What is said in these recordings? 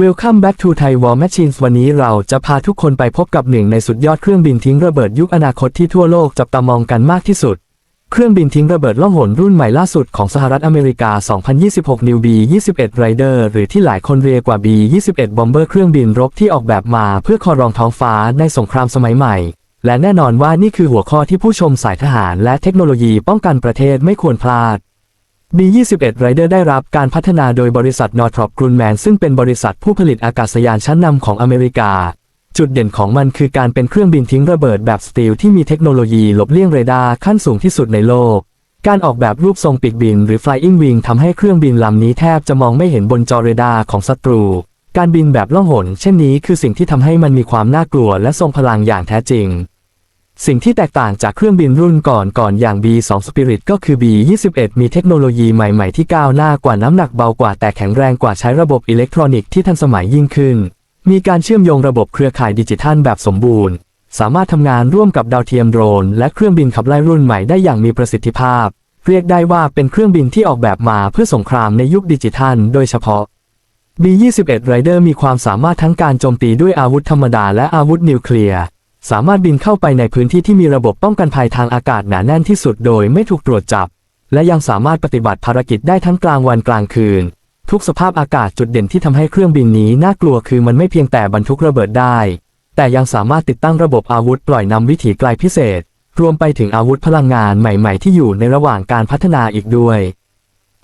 Welcome back to Thai War Machines วันนี้เราจะพาทุกคนไปพบกับหนึ่งในสุดยอดเครื่องบินทิ้งระเบิดยุคอนาคตที่ทั่วโลกจับตามองกันมากที่สุด เครื่องบินทิ้งระเบิดล่องหนรุ่นใหม่ล่าสุดของสหรัฐอเมริกา 2026 New B-21 Raider หรือที่หลายคนเรียกว่า B-21 Bomber เครื่องบินรบที่ออกแบบมาเพื่อคอรองท้องฟ้าในสงครามสมัยใหม่ และแน่นอนว่านี่คือหัวข้อที่ผู้ชมสายทหารและเทคโนโลยีป้องกันประเทศไม่ควรพลาด B21 Raider ได้รับการพัฒนาโดยบริษัท Northrop Grumman ซึ่งเป็นบริษัทผู้ผลิตอากาศยานชั้นนำของอเมริกา จุดเด่นของมันคือการเป็นเครื่องบินทิ้งระเบิดแบบสตีลที่มีเทคโนโลยีหลบเลี่ยงเรดาร์ขั้นสูงที่สุดในโลก การออกแบบรูปทรงปีกบินหรือ Flying Wing ทำให้เครื่องบินลำนี้แทบจะมองไม่เห็นบนจอเรดาร์ของศัตรู การบินแบบล่องหน เช่นนี้คือสิ่งที่ทำให้มันมีความน่ากลัวและทรงพลังอย่างแท้จริง สิ่งที่แตกต่างจากเครื่องบินรุ่นก่อนก่อนอย่าง B2 Spirit ก็คือ B21 มีเทคโนโลยีใหม่ๆที่ก้าวหน้ากว่าน้ำหนักเบากว่าแต่แข็งแรงกว่าใช้ระบบอิเล็กทรอนิกส์ที่ทันสมัยยิ่งขึ้น มีการเชื่อมโยงระบบเครือข่ายดิจิทัลแบบสมบูรณ์ สามารถทำงานร่วมกับดาวเทียมโดรน และเครื่องบินขับไล่รุ่นใหม่ได้อย่างมีประสิทธิภาพ เรียกได้ว่าเป็นเครื่องบินที่ออกแบบมาเพื่อสงครามในยุคดิจิทัล โดยเฉพาะ B21 Rider มีความสามารถทั้งการโจมตีด้วยอาวุธธรรมดาและอาวุธนิวเคลียร์ สามารถบินเข้าไปในพื้นที่ที่มีระบบป้องกันภัยทางอากาศหนาแน่นที่สุดโดยไม่ถูกตรวจจับ และยังสามารถปฏิบัติภารกิจได้ทั้งกลางวันกลางคืน ทุกสภาพอากาศจุดเด่นที่ทำให้เครื่องบินนี้น่ากลัวคือมันไม่เพียงแต่บรรทุกระเบิดได้ แต่ยังสามารถติดตั้งระบบอาวุธปล่อยนำวิถีไกลพิเศษ รวมไปถึงอาวุธพลังงานใหม่ๆ ที่อยู่ในระหว่างการพัฒนาอีกด้วย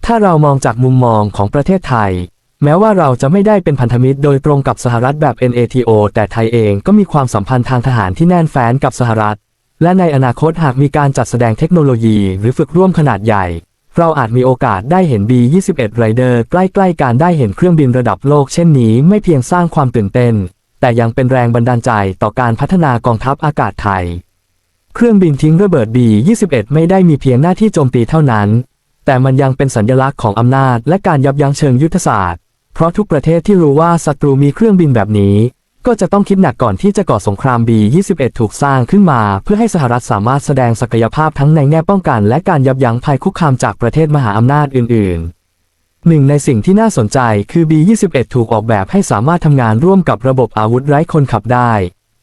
ถ้าเรามองจากมุมมองของประเทศไทย แม้ว่าเราจะไม่ได้เป็นพันธมิตรโดยตรงกับสหรัฐแบบ NATO แต่ไทยเองก็มีความสัมพันธ์ทางทหารที่แน่นแฟ้นกับสหรัฐ และในอนาคตหากมีการจัดแสดงเทคโนโลยี หรือฝึกร่วมขนาดใหญ่ เราอาจมีโอกาสได้เห็น B21 Rider ใกล้ๆการได้เห็นเครื่องบินระดับโลกเช่นนี้ไม่เพียงสร้างความตื่นเต้น แต่ยังเป็นแรงบันดาลใจต่อการพัฒนากองทัพอากาศไทย เครื่องบินทิ้งระเบิด B21 ไม่ได้มีเพียงหน้าที่โจมตีเท่านั้น แต่มันยังเป็นสัญลักษณ์ของอำนาจและการยับยั้งเชิงยุทธศาสตร์ เพราะทุกประเทศที่รู้ว่าศัตรูมีเครื่องบินแบบนี้ ก็จะต้องคิดหนักก่อนที่จะก่อสงคราม B21 ถูกสร้างขึ้นมา เพื่อให้สหรัฐสามารถแสดงศักยภาพทั้งในแง่ป้องกันและการยับยั้งภัยคุกคามจากประเทศมหาอำนาจอื่น ๆหนึ่งในสิ่งที่น่าสนใจคือ B21 ถูกออกแบบให้สามารถทำงานร่วมกับระบบอาวุธไร้คนขับได้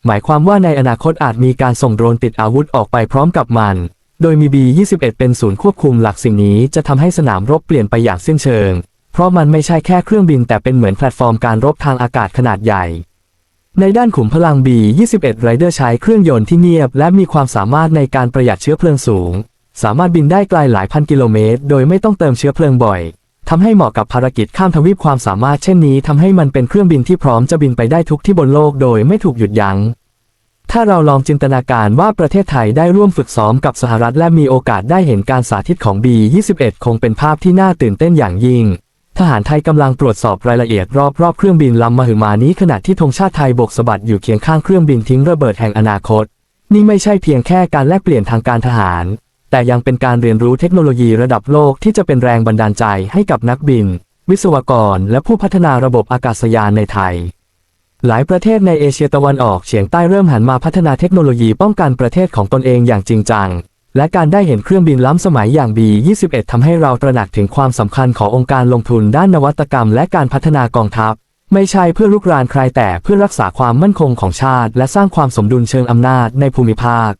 หมายความว่าในอนาคตอาจมีการส่งโดรนติดอาวุธออกไปพร้อมกับมัน โดยมี B21 เป็นศูนย์ควบคุมหลักสิ่งนี้จะทำให้สนามรบเปลี่ยนไปอย่างสิ้นเชิง เพราะมันไม่ใช่แค่เครื่องบินแต่เป็นเหมือนแพลตฟอร์มการรบทางอากาศขนาดใหญ่ ในด้านขุมพลัง B21 Rider ใช้เครื่องยนต์ที่เงียบ และมีความสามารถในการประหยัดเชื้อเพลิงสูง สามารถบินได้ไกลหลายพันกิโลเมตร โดยไม่ต้องเติมเชื้อเพลิงบ่อยทำให้เหมาะกับภารกิจข้ามทวีปความสามารถเช่นนี้ทำให้มันเป็นเครื่องบินที่พร้อมจะบินไปได้ทุกที่บนโลกโดยไม่ถูกหยุดยัง้งถ้าเราลองจินตนาการว่าประเทศไทยได้ร่วมฝึกซ้อมกับสหรัฐและมีโอกาสได้เห็นการสาธิตของ B21 คงเป็นภาพที่น่าตื่นเต้นอย่างยิ่ง ทหารไทยกำลังตรวจสอบรายละเอียดรอบๆเครื่องบินลำมหึมานี้ขณะที่ธงชาติไทยโบกสะบัดอยู่เคียงข้างเครื่องบินทิ้งระเบิดแห่งอนาคต นี่ไม่ใช่เพียงแค่การแลกเปลี่ยนทางการทหาร แต่ยังเป็นการเรียนรู้เทคโนโลยีระดับโลกที่จะเป็นแรงบันดาลใจให้กับนักบิน วิศวกร และผู้พัฒนาระบบอากาศยานในไทย หลายประเทศในเอเชียตะวันออกเฉียงใต้เริ่มหันมาพัฒนาเทคโนโลยีป้องกันประเทศของตนเองอย่างจริงจัง และการได้เห็นเครื่องบินล้ำสมัยอย่าง B21 ทำให้เราตระหนักถึงความสำคัญขององค์การลงทุนด้านนวัตกรรมและการพัฒนากองทัพ ไม่ใช่เพื่อลุกรานใครแต่เพื่อรักษาความมั่นคงของชาติ และสร้างความสมดุลเชิงอำนาจในภูมิภาค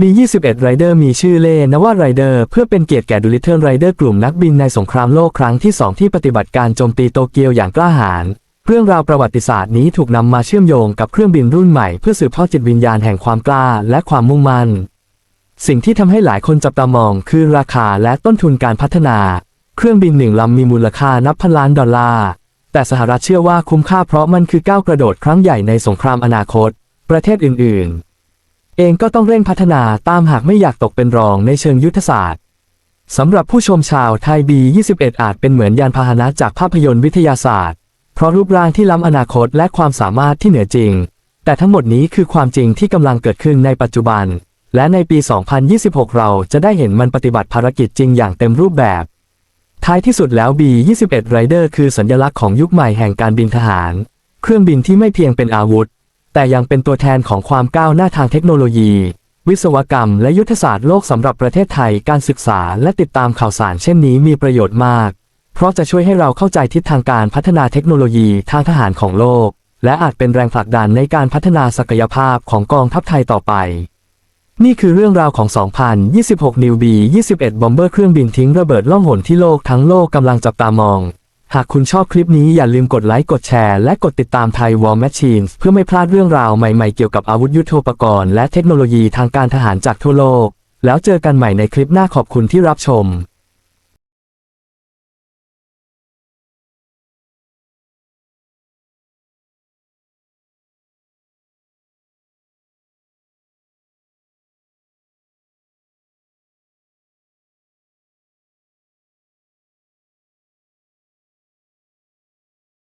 B21 Rider มีชื่อเล่นว่า Rider เพื่อเป็นเกียรติแก่ดูลิเทิลไรเดอร์กลุ่มนักบินในสงครามโลกครั้งที่ 2 ที่ปฏิบัติการโจมตีโตเกียวอย่างกล้าหาญเรื่องราวประวัติศาสตร์นี้ถูกนำมาเชื่อมโยงกับเครื่องบินรุ่นใหม่เพื่อสืบทอดจิตวิญญาณแห่งความกล้าและความมุ่งมั่น สิ่งที่ทำให้หลายคนจับตามองคือราคาและต้นทุนการพัฒนา เครื่องบินหนึ่งลำมีมูลค่านับพันล้านดอลลาร์ แต่สหรัฐเชื่อว่าคุ้มค่าเพราะมันคือก้าวกระโดดครั้งใหญ่ในสงครามอนาคต ประเทศอื่นๆ เองก็ต้องเร่งพัฒนาตามหากไม่อยากตกเป็นรองในเชิงยุทธศาสตร์สำหรับผู้ชมชาวไทย B21 อาจเป็นเหมือนยานพาหนะจากภาพยนตร์วิทยาศาสตร์ เพราะรูปร่างที่ล้ำอนาคตและความสามารถที่เหนือจริง แต่ทั้งหมดนี้คือความจริงที่กำลังเกิดขึ้นในปัจจุบัน และในปี 2026 เราจะได้เห็นมันปฏิบัติภารกิจจริงอย่างเต็มรูปแบบ ท้ายที่สุดแล้ว B21 Rider คือสัญลักษณ์ของยุคใหม่แห่งการบินทหาร เครื่องบินที่ไม่เพียงเป็นอาวุธ แต่ยังเป็นตัวแทนของความก้าวหน้าทางเทคโนโลยี วิศวกรรม และยุทธศาสตร์โลกสำหรับประเทศไทย การศึกษาและติดตามข่าวสารเช่นนี้มีประโยชน์มาก เพราะจะช่วยให้เราเข้าใจทิศทางการพัฒนาเทคโนโลยีทางทหารของโลก และอาจเป็นแรงผลักดันในการพัฒนาศักยภาพของกองทัพไทยต่อไป นี่คือเรื่องราวของ 2026 New B-21 บอมเบอร์เครื่องบินทิ้งระเบิดล่องหนที่โลกทั้งโลกกำลังจับตามอง หากคุณชอบคลิปนี้อย่าลืมกดไลค์ กดแชร์ และกดติดตามไทยวอลแมชชีนส์เพื่อไม่พลาดเรื่องราวใหม่ๆเกี่ยวกับอาวุธยุโทโธปกรณ์และเทคโนโลยีทางการทหารจากทั่วโลก แล้วเจอกันใหม่ในคลิปหน้าขอบคุณที่รับชม